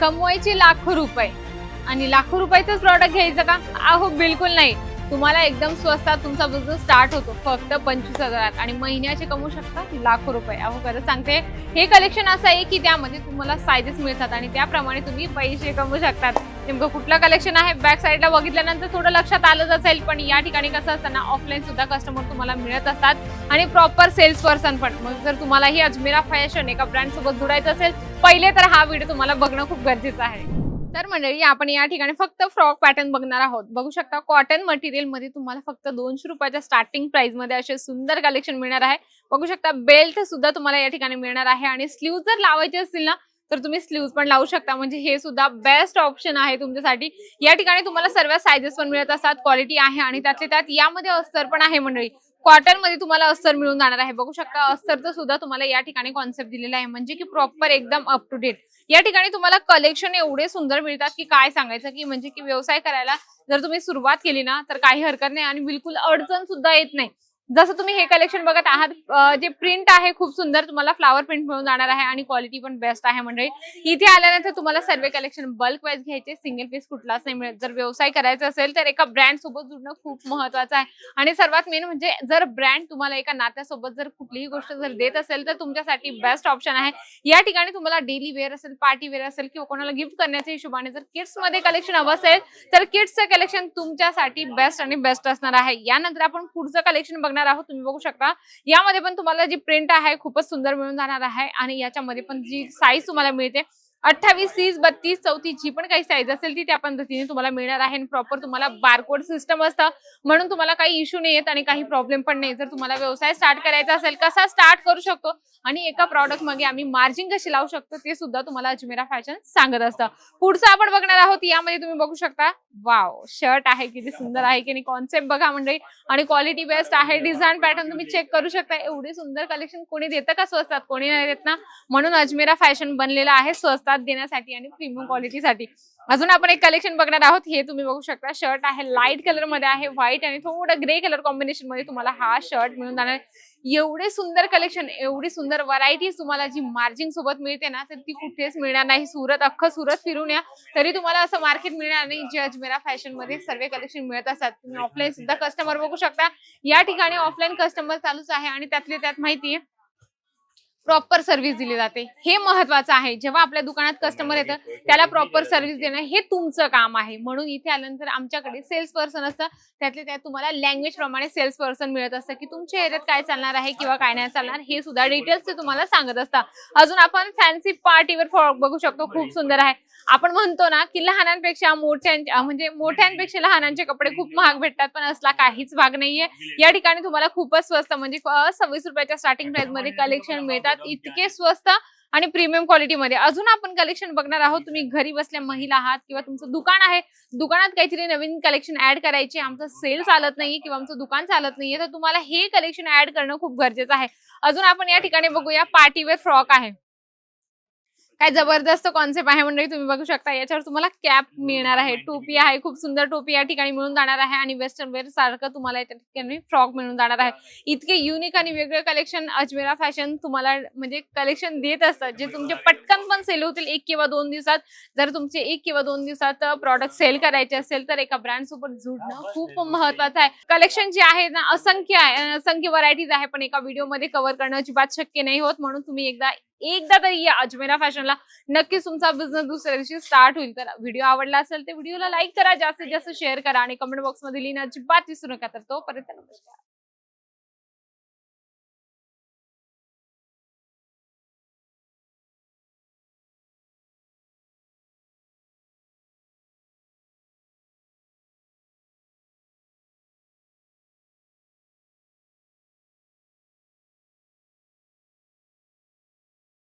कमवायचे लाखो रुपये. आणि लाखो रुपयाचंच प्रॉडक्ट घ्यायचं का? अहो बिलकुल नाही. तुम्हाला एकदम स्वस्तात तुमचा बिझनेस स्टार्ट होतो. फक्त पंचवीस हजारात. आणि महिन्याचे कमवू शकता लाखो रुपये. अहो खरं सांगते हे कलेक्शन असं आहे की त्यामध्ये तुम्हाला सायजेस मिळतात. आणि त्याप्रमाणे तुम्ही पैसे कमवू शकतात. नेमकं कुठलं कलेक्शन आहे? बॅक साईडला बघितल्यानंतर थोडं लक्षात आलंच असेल पण या ठिकाणी कसं असतं ना ऑफलाईन सुद्धा कस्टमर तुम्हाला मिळत असतात. आणि प्रॉपर सेल्स पर्सन पण. मग जर तुम्हाला ही अजमेरा फॅशन एका ब्रँड सोबत जोडायचं असेल पहिले तर हा व्हिडिओ तुम्हाला बघणं खूप गरजेचं आहे. तर मंडळी आपण या ठिकाणी फक्त फ्रॉक पॅटर्न बघणार आहोत. बघू शकता कॉटन मटेरियलमध्ये तुम्हाला फक्त दोनशे रुपयाच्या स्टार्टिंग प्राइसमध्ये असे सुंदर कलेक्शन मिळणार आहे. बघू शकता बेल्ट सुद्धा तुम्हाला या ठिकाणी मिळणार आहे. आणि स्लीव जर लावायचे असतील ना तर तुम्ही स्लीव्ह पण लावू शकता. म्हणजे हे सुद्धा बेस्ट ऑप्शन आहे तुमच्यासाठी. या ठिकाणी तुम्हाला सर्व सायझेस पण मिळत असतात. क्वालिटी आहे आणि त्यातले त्यात यामध्ये अस्तर पण आहे मंडळी. कॉटनमध्ये तुम्हाला अस्तर मिळून जाणार आहे. बघू शकता अस्तरचं सुद्धा तुम्हाला या ठिकाणी कॉन्सेप्ट दिलेला आहे. म्हणजे की प्रॉपर एकदम अप टू डेट या ठिकाणी तुम्हाला कलेक्शन एवढे सुंदर मिळतात की काय सांगायचं की म्हणजे की व्यवसाय करायला जर तुम्ही सुरुवात केली ना तर काही हरकत नाही आणि बिलकुल अडचण सुद्धा येत नाही. जसं तुम्ही हे कलेक्शन बघत आहात जे प्रिंट आहे खूप सुंदर तुम्हाला फ्लावर प्रिंट मिळून जाणार आहे आणि क्वालिटी पण बेस्ट आहे म्हणजे इथे आल्यानंतर तुम्हाला सर्व कलेक्शन बल्क वाईज घ्यायचे सिंगल पीस कुठलाच नाही मिळत. जर व्यवसाय करायचा असेल तर एका ब्रँड सोबत जुडणं खूप महत्वाचं आहे. आणि सर्वात मेन म्हणजे जर ब्रँड तुम्हाला एका नात्यासोबत जर कुठलीही गोष्ट जर देत असेल तर तुमच्यासाठी बेस्ट ऑप्शन आहे. या ठिकाणी तुम्हाला डेली वेअर असेल पार्टी वेअर असेल किंवा कोणाला गिफ्ट करण्याच्या हिशोबाने जर किड्समध्ये कलेक्शन हवं असेल तर किड्सचं कलेक्शन तुमच्यासाठी बेस्ट आणि बेस्ट असणार आहे. यानंतर आपण पुढचं कलेक्शन बघणार आहोत तुम्ही बघू शकता. यामध्ये पण तुम्हाला जी प्रिंट आहे खूपच सुंदर मिळून जाणार आहे आणि याच्यामध्ये पण जी साईज तुम्हाला मिळते अठ्ठावीस तीस बत्तीस चौतीस जी पण काही साईज असेल ती त्या पद्धतीने तुम्हाला मिळणार आहे प्रॉपर तुम्हाला बारकोड सिस्टम असतं. म्हणून तुम्हाला काही इश्यू नाही येत आणि काही प्रॉब्लेम पण नाही. जर तुम्हाला व्यवसाय स्टार्ट करायचा असेल कसा स्टार्ट करू शकतो? आणि एका प्रॉडक्ट मागे आम्ही मार्जिन कशी लावू शकतो ते सुद्धा तुम्हाला अजमेरा फॅशन सांगत असतं. पुढचं आपण बघणार आहोत यामध्ये तुम्ही बघू शकता. वाव शर्ट आहे किती सुंदर आहे की नाही कॉन्सेप्ट बघा म्हणजे आणि क्वालिटी बेस्ट आहे डिझाईन पॅटर्न तुम्ही चेक करू शकता. एवढे सुंदर कलेक्शन कोणी देतं का स्वस्तात? कोणी नाही देत ना? म्हणून अजमेरा फॅशन बनलेला आहे स्वस्त स्वस्तात देण्यासाठी आणि प्रीमियम क्वालिटीसाठी अजून आपण एक कलेक्शन बघणार आहोत. हे तुम्ही बघू शकता. शर्ट आहे लाइट कलरमध्ये आहे व्हाईट आणि थोडं ग्रे कलर कॉम्बिनेशनमध्ये तुम्हाला हा शर्ट मिळून जाणार. एवढे सुंदर कलेक्शन एवढी सुंदर व्हरायटी तुम्हाला जी मार्जिन सोबत मिळते ना तर ती कुठेच मिळणार नाही. सुरत अख्खं सुरत फिरून या. तरी तुम्हाला असं मार्केट मिळणार नाही जे अजमेरा फॅशनमध्ये सर्व कलेक्शन मिळत असतात. तुम्ही ऑफलाईन सुद्धा कस्टमर बघू शकता. या ठिकाणी ऑफलाईन कस्टमर चालूच आहे आणि त्यातले त्यात माहिती आहे प्रॉपर सर्व्हिस दिली जाते. हे महत्वाचं आहे. जेव्हा आपल्या दुकानात कस्टमर येतं त्याला प्रॉपर सर्व्हिस देणं हे तुमचं काम आहे. म्हणून इथे आल्यानंतर आमच्याकडे सेल्स पर्सन असतं. त्यातले त्यात तुम्हाला लँग्वेज प्रमाणे सेल्स पर्सन मिळत असतं की तुमच्या एरियात काय चालणार आहे किंवा काय नाही चालणार हे सुद्धा डिटेल्स ते तुम्हाला सांगत असतात. अजून आपण फॅन्सी पार्टीवर बघू शकतो. खूप सुंदर आहे. आपण म्हणतो ना की लहानांपेक्षा मोठ्यांच्या म्हणजे मोठ्यांपेक्षा लहानांचे कपडे खूप महाग भेटतात पण असला काहीच भाग नाहीये. या ठिकाणी तुम्हाला खूपच स्वस्त म्हणजे सव्वीस रुपयाच्या स्टार्टिंग प्राइसमध्ये कलेक्शन मिळतात. इतके स्वस्त आणि प्रीमियम क्वालिटीमध्ये अजून आपण कलेक्शन बघणार आहोत. तुम्ही घरी बसल्या महिला आहात किंवा तुमचं दुकान आहे दुकानात काहीतरी नवीन कलेक्शन ऍड करायचे आमचं सेल चालत नाही किंवा आमचं दुकान चालत नाहीये तर तुम्हाला हे कलेक्शन ऍड करणं खूप गरजेचं आहे. अजून आपण या ठिकाणी बघूया. पार्टीवेअर फ्रॉक आहे. काय जबरदस्त कॉन्सेप्ट आहे म्हणजे तुम्ही बघू शकता. याच्यावर तुम्हाला कॅप मिळणार आहे. टोपी आहे. खूप सुंदर टोपी या ठिकाणी मिळून जाणार आहे आणि वेस्टर्न वेअर सारखं तुम्हाला या ठिकाणी फ्रॉक मिळून जाणार आहे. इतके युनिक आणि वेगळे कलेक्शन अजमेरा फॅशन तुम्हाला म्हणजे कलेक्शन देत असतात. जे तुमचे पटकन पण सेल होतील एक किंवा दोन दिवसात. जर तुमचे एक किंवा दोन दिवसात प्रॉडक्ट सेल करायचे असेल तर एका ब्रँड सोबत जुडणं खूप महत्वाचं आहे. कलेक्शन जे आहे ना असंख्य आहे असंख्य व्हरायटीज आहे पण एका व्हिडिओमध्ये कव्हर करणं अजिबात शक्य नाही होत. म्हणून तुम्ही एकदा एकदा तरी या अजमेरा फॅशनला नक्कीच तुमचा बिझनेस दुसऱ्या दिवशी स्टार्ट होईल. तर व्हिडिओ आवडला असेल तर व्हिडिओला लाईक करा. जास्तीत जास्त शेअर करा आणि कमेंट बॉक्समध्ये लिहिण्याची बात विसरू नका तर तोपर्यंत नमस्कार.